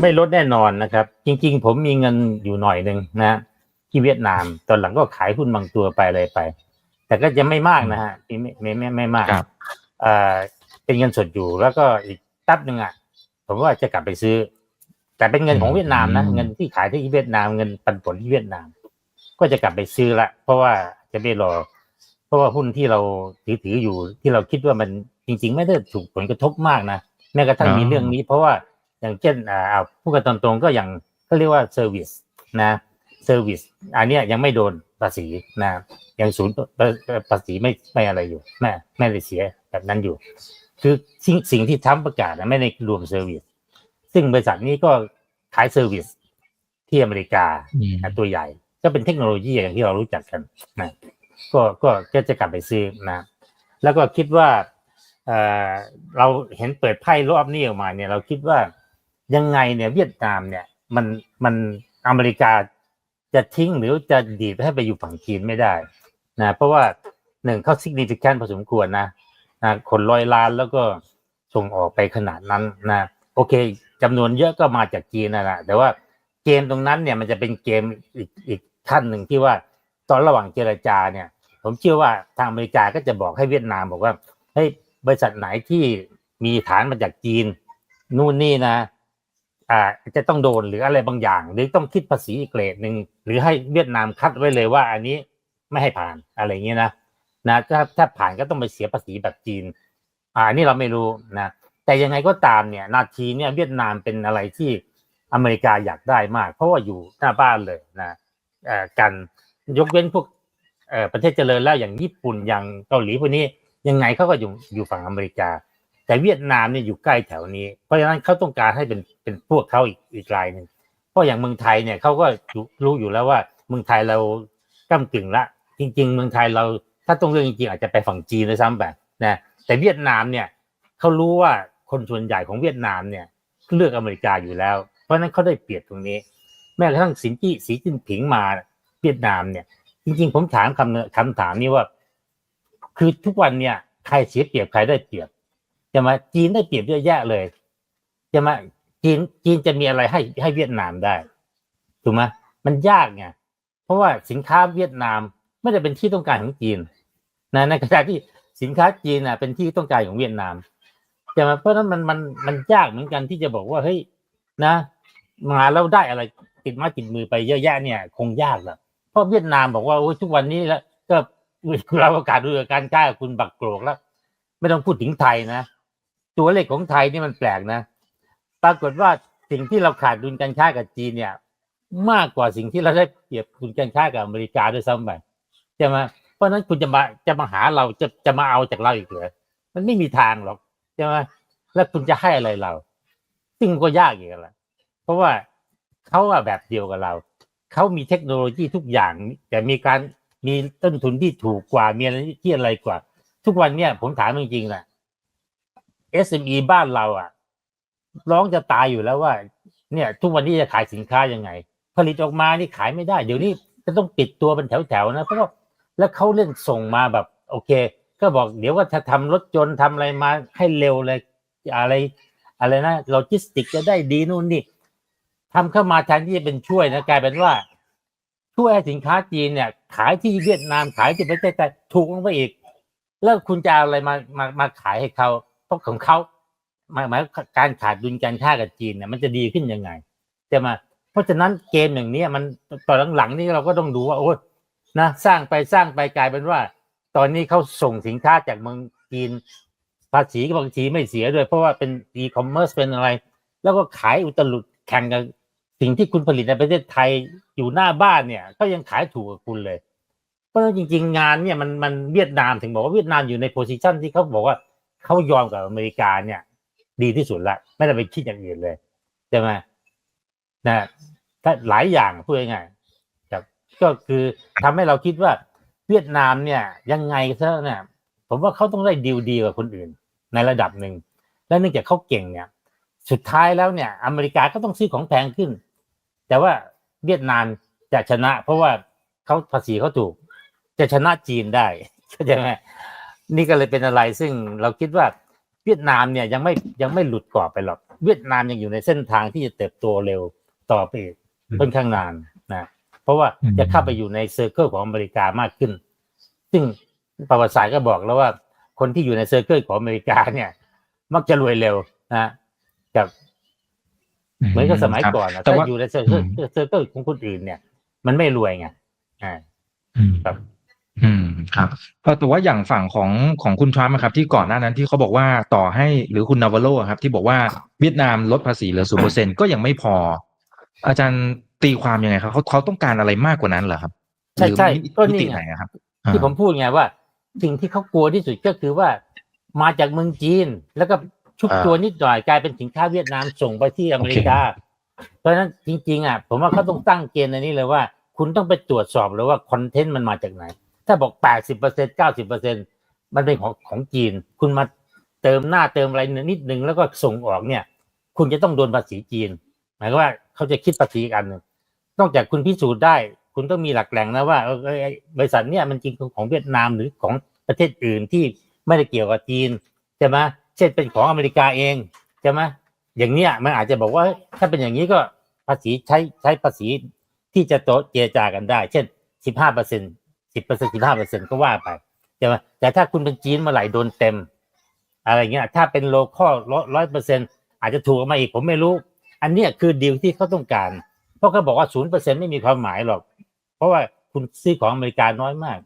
ไม่ลดแน่นอนนะครับ จริง ๆ ผมมีเงินอยู่หน่อยหนึ่งนะที่เวียดนาม ตอนหลังก็ขายหุ้นบางตัวไปอะไรไป แต่ก็จะไม่มากนะฮะไม่ไม่ไม่ไม่มากครับเอ่อเป็นเงินสดอยู่แล้วก็อีกแป๊บหนึ่งอะผมว่าจะกลับไปซื้อ แต่เป็นเงินของเวียดนามนะอืมเงินที่ขายที่เวียดนามเงินปันผลที่เวียดนาม ก็จะกลับไปซื้อละ เพราะว่าจะไม่รอ เพราะว่าหุ้นที่เราถือถืออยู่ที่เราคิดว่ามันจริง ๆ ไม่ได้ถูกผลกระทบมากนะแม้กระทั่งมีเรื่องนี้ เพราะว่า อย่างเช่นอ่าเอาพูดกันตรงๆก็อย่างก็เรียกว่าเซอร์วิสนะเซอร์วิสอันเนี้ยยังไม่โดนภาษีนะยังศูนย์ภาษีไม่ไม่อะไรอยู่แม่ไม่ได้เสียแบบนั้นอยู่ คือสิ่งสิ่งที่ทรัมป์ประกาศนะไม่ได้รวมเซอร์วิสซึ่งบริษัทนี้ก็ขายเซอร์วิสที่อเมริกาอืมนะตัวใหญ่ ก็เป็นเทคโนโลยีอย่างที่เรารู้จักกันนะก็ก็ก็จะกลับไปซื้อนะแล้วก็คิดว่าเออเราเห็นเปิดไพ่รอบนี้ออกมาเนี่ย เราคิดว่า ยังไงเนี่ยเวียดนามเนี่ย มันมันอเมริกาจะทิ้งหรือจะดีดให้ไปอยู่ฝั่งจีนไม่ได้นะเพราะว่าหนึ่งเขา significant พอสมควรนะนะคนร้อยล้านแล้วก็ส่งออกไปขนาดนั้นนะโอเคจำนวนเยอะก็มาจากจีนนะนะแต่ว่าเกมตรงนั้นเนี่ยมันจะเป็นเกมอีกอีกขั้นหนึ่งที่ว่าตอนระหว่างเจรจาเนี่ย ผมเชื่อว่าทางอเมริกาก็จะบอกให้เวียดนามบอกว่าเฮ้ยบริษัทไหนที่มีฐานมาจากจีน นู่นนี่นะ อ่าจะต้องโดนหรืออะไรบางอย่าง หรือต้องคิดภาษีอีกเกรดหนึ่งหรือให้เวียดนามคัดไว้เลยว่า อันนี้ไม่ให้ผ่านอะไรอย่างเงี้ยนะนะถ้าถ้าผ่านก็ต้องไปเสียภาษีแบบจีน อ่าอันนี่เราไม่รู้นะแต่ยังไงก็ตามเนี่ย นาทีเนี่ยเวียดนามเป็นอะไรที่อเมริกาอยากได้มาก เพราะว่าอยู่หน้าบ้านเลยนะเอ่อกันยกเว้นพวกเอ่อประเทศเจริญแล้วอย่างญี่ปุ่นอย่างเกาหลีพวกนี้ยังไงเขาก็อยู่อยู่ฝั่งอเมริกา แต่เวียดนามเนี่ยอยู่ใกล้แถวนี้ เพราะฉะนั้นเขาต้องการให้เป็นเป็นพวกเขาอีกอีกรายหนึ่งเพราะอย่างเมืองไทยเนี่ยเขาก็รู้อยู่แล้วว่าเมืองไทยเราก้ากึ่งละ จริง ๆ เมืองไทยเราถ้าต้องเลือกจริงๆอาจจะไปฝั่งจีนด้วยซ้ำไปนะแต่เวียดนามเนี่ยเขารู้ว่าคนส่วนใหญ่ของเวียดนามเนี่ยเลือกอเมริกาอยู่แล้ว เพราะฉะนั้นเขาได้เปรียบตรงนี้ แม้กระทั่งสินจี้สีจิ้นผิงมาเวียดนามเนี่ย จริง ๆ ผมถามคำคำถามนี้ว่า คือทุกวันเนี่ยใครเสียเปรียบใครได้เปรียบ จะมาจีนได้เปรียบเยอะแยะเลย จะมาจีนจีนจะมีอะไรให้ให้เวียดนามได้ถูกไหมมันยากไงเพราะว่าสินค้าเวียดนามไม่ได้เป็นที่ต้องการของจีนนะในขณะที่สินค้าจีนน่ะเป็นที่ต้องการของเวียดนามจะมาเพราะนั้นมันมันมันยากเหมือนกันที่จะบอกว่าเฮ้ยนะมาแล้วได้อะไรติดมาติดมือไปเยอะแยะเนี่ย คงยากแหละเพราะเวียดนามบอกว่าโอ้ทุกวันนี้แล้วก็เราประกาศดูการค้าคุณบักโกรกแล้ว ไม่ต้องพูดถึงไทยนะ ตัวเลขของไทยนี่มันแปลกนะ ปรากฏว่าสิ่งที่เราขาดดุลการค้ากับจีนเนี่ย มากกว่าสิ่งที่เราได้เปรียบดุลการค้ากับอเมริกาด้วยซ้ำไปใช่ไหมเพราะนั้นคุณจะมาจะมาหาเราจะจะมาเอาจากเราอีกเหรอมันไม่มีทางหรอกใช่ไหมแล้วคุณจะให้อะไรเรา ซึ่งก็ยากอีกแล้วเพราะว่าเขาอะแบบเดียวกับเราเขามีเทคโนโลยีทุกอย่าง แต่มีการมีต้นทุนที่ถูกกว่ามีอะไรที่อะไรกว่า ทุกวันเนี่ยผมถามจริงๆนะ SME บ้านเราอะ ร้องจะตายอยู่แล้วว่า เนี่ย ทุกวันนี้จะขายสินค้ายังไง ผลิตออกมานี่ขายไม่ได้ เดี๋ยวนี้จะต้องปิดตัวเป็นแถวๆนะเพราะว่าแล้วเขาเล่นส่งมาแบบ โอเค ก็บอกเดี๋ยวว่าถ้าทำรถยนต์ทำอะไรมาให้เร็วเลยอะไร อะไรนะโลจิสติกจะได้ดีนู่นนี่ทำเข้ามาแทนที่จะเป็นช่วยนะกลายเป็นว่า ช่วยสินค้าจีนเนี่ย ขายที่เวียดนามขายที่ประเทศไทยถูกลงไปอีก แล้วคุณจะเอาอะไรมามามาขายให้เขา เพราะของเขาหมายหมายการขาดดุลการค้ากับจีนเนี่ยมันจะดีขึ้นยังไงจะมาเพราะฉะนั้นเกมอย่างนี้มันตอนหลังๆนี่เราก็ต้องดูว่าโอ้นะสร้างไปสร้างไปกลายเป็นว่า ตอนนี้เขาส่งสินค้าจากเมืองจีนภาษีก็บางทีไม่เสียด้วย เพราะว่าเป็นอีคอมเมิร์ซเป็นอะไร แล้วก็ขายอุตลุดแข่งกับสิ่งที่คุณผลิตในประเทศไทยอยู่หน้าบ้านเนี่ยก็ยังขายถูกกับคุณเลย เพราะฉะนั้นจริง ๆ งานเนี่ยมันมันเวียดนามถึงบอกว่าเวียดนามอยู่ในโพสิชันที่เขาบอกว่า เขายอมกับอเมริกาเนี่ย ดีที่สุดละไม่ได้ไปคิดอย่างอื่นเลยใช่ไหมนะถ้าหลายอย่างพูดง่ายๆครับก็คือทำให้เราคิดว่าเวียดนามเนี่ย ยังไงซะเนี่ยผมว่าเขาต้องได้ดีลดีกว่าคนอื่น ในระดับหนึ่งและเนื่องจากเขาเก่งเนี่ย สุดท้ายแล้วเนี่ย อเมริกาก็ต้องซื้อของแพงขึ้น แต่ว่าเวียดนามจะชนะ เพราะว่าเขาภาษีเขาถูก จะชนะจีนได้เข้าใจไหม นี่ก็เลยเป็นอะไรซึ่งเราคิดว่าเวียดนามเนี่ยยังไม่ยังไม่หลุดกรอบไปหรอก เวียดนามยังอยู่ในเส้นทางที่จะเติบโตเร็วต่อไปอีกอืมค่อนข้างนานนะเพราะว่าอืมจะเข้าไปอยู่ในเซอร์เคิลของอเมริกามากขึ้น ซึ่งประวัติศาสตร์ก็บอกแล้วว่าคนที่อยู่ในเซอร์เคิลของอเมริกาเนี่ย มักจะรวยเร็วนะกับเหมือนกับสมัยครับก่อนนะแต่ถ้าว่าอยู่ในเซอร์เคิลอืมเซอร์เคิลของคนอื่นเนี่ย มันไม่รวยไงอ่าอืมครับ อืม ครับเออแต่ว่าอย่างฝั่งของของคุณทรัมป์อะครับที่ก่อนหน้านั้นที่เขาบอกว่าต่อให้หรือคุณนาวาโลอะครับที่บอกว่าเวียดนามลดภาษีเหลือศูนเปอร์เซ็นก็ยังไม่พอ อาจารย์ตีความยังไงครับเขาเขาต้องการอะไรมากกว่านั้นเหรอครับใช่ใช่หรือก็มินี่ติไงไหนอะครับที่ผมพูดไงว่า สิ่งที่เขากลัวที่สุดก็คือว่า มาจากเมืองจีน แล้วก็ชุบอ่าตัวนิดหน่อยกลายเป็นสินค้าเวียดนามส่งไปที่อเมริกา เพราะฉะนั้นจริง ๆอะผมว่าเขาต้องตั้งเกณฑ์อันนี้เลยว่า คุณต้องไปตรวจสอบเลยว่าคอนเทนต์มันมาจากไหน ถ้าบอกแปดสิบเปอร์เซ็นเก้าสิบเปอร์เซ็นมันเป็นของของจีน คุณมาเติมหน้าเติมอะไรนิดนึงแล้วก็ส่งออกเนี่ย คุณจะต้องโดนภาษีจีน หมายว่าเขาจะคิดภาษีกันนึงนอกจากคุณพิสูจน์ได้ คุณต้องมีหลักแหล่งนะว่าบริษัทเนี่ยมันจริงของเวียดนามหรือของประเทศอื่นที่ไม่ได้เกี่ยวกับจีนใช่ไหมเช่นเป็นของอเมริกาเองใช่ไหมอย่างเนี้ยมันอาจจะบอกว่าถ้าเป็นอย่างนี้ก็ภาษีใช้ใช้ภาษีที่จะโตเจรจากันได้ เช่นสิบห้าเปอร์เซ็นต สิบเปอร์เซ็นต์สิบห้าเปอร์เซ็นต์ก็ว่าไปใช่ไหมแต่ถ้าคุณเป็นจีนมาไหลโดนเต็ม อะไรเงี้ย ถ้าเป็นโลคอลร้อยเปอร์เซ็นต์อาจจะถูกออกมาอีกผมไม่รู้ อันเนี้ยคือดีลที่เขาต้องการ เพราะเขาบอกว่าศูนย์เปอร์เซ็นต์ไม่มีความหมายหรอก เพราะว่าคุณซื้อของอเมริกาน้อยมาก